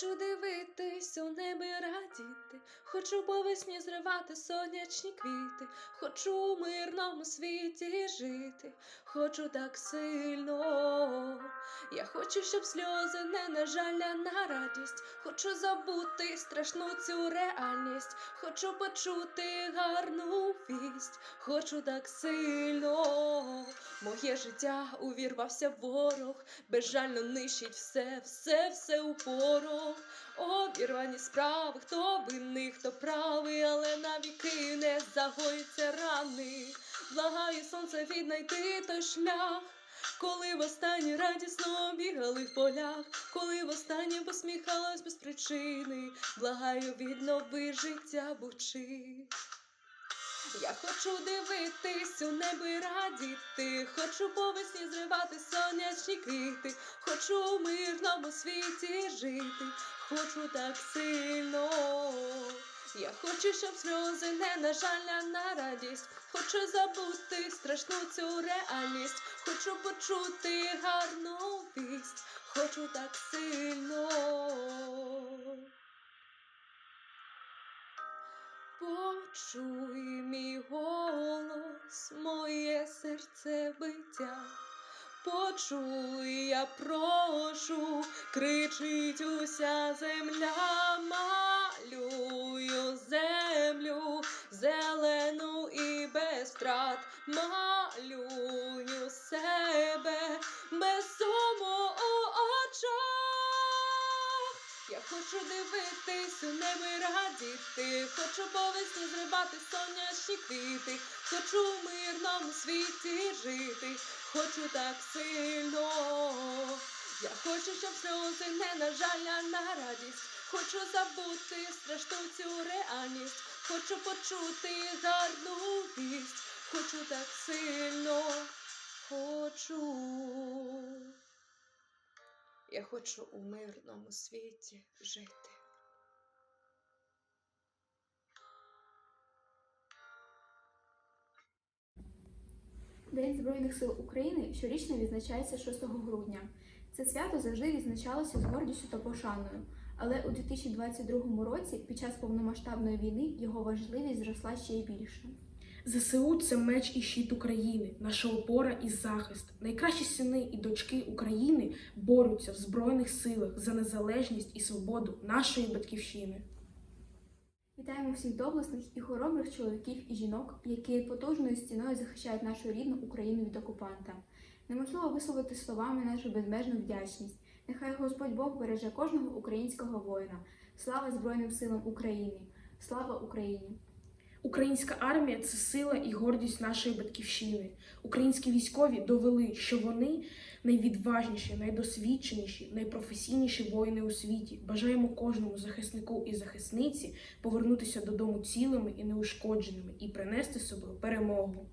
Хочу дивитись у небі радіти, хочу по весні зривати сонячні квіти, хочу у мирному світі жити, хочу так сильно. Я хочу, щоб сльози не на а на радість. Хочу забути страшну цю реальність, хочу почути гарну вість, хочу так сильно. Моє життя увірвався ворог, безжально нищить все, все, все у порох. Обірвані справи, хто винний, хто правий, але навіки не загоїться рани. Благаю сонце віднайти той шлях. Коли востаннє радісно бігали в полях, коли востаннє посміхалась без причини, благаю віднови життя бучи. Я хочу дивитись у небі радіти, хочу по весні зривати сонячні квіти, хочу у мирному світі жити, хочу так сильно. Я хочу, щоб сльози не на жаль, а на радість. Хочу забути страшну цю реальність, хочу почути гарну вість, хочу так сильно. Почуй мій голос, моє серце биття. Почуй, я прошу, кричить уся земля, малюю землю, зелену і без втрат, малюю себе без суму хочу дивитись у небі радіти, хочу по весні зривати сонячні квіти, хочу в мирному світі жити, хочу так сильно. Я хочу, щоб сльози не на жаль, а на радість. Хочу забути страшну цю реальність, хочу почути гарну вість, хочу так сильно, хочу. Я хочу у мирному світі жити. День Збройних сил України щорічно відзначається 6 грудня. Це свято завжди відзначалося з гордістю та пошаною. Але у 2022 році, під час повномасштабної війни, його важливість зросла ще й більше. ЗСУ це меч і щит України, наша опора і захист. Найкращі сини і дочки України борються в збройних силах за незалежність і свободу нашої батьківщини. Вітаємо всіх доблесних і хоробрих чоловіків і жінок, які потужною стіною захищають нашу рідну Україну від окупанта. Неможливо висловити словами нашу безмежну вдячність. Нехай Господь Бог береже кожного українського воїна. Слава Збройним силам України! Слава Україні! Українська армія це сила і гордість нашої батьківщини. Українські військові довели, що вони найвідважніші, найдосвідченіші, найпрофесійніші воїни у світі. Бажаємо кожному захиснику і захисниці повернутися додому цілими і неушкодженими і принести з собою перемогу.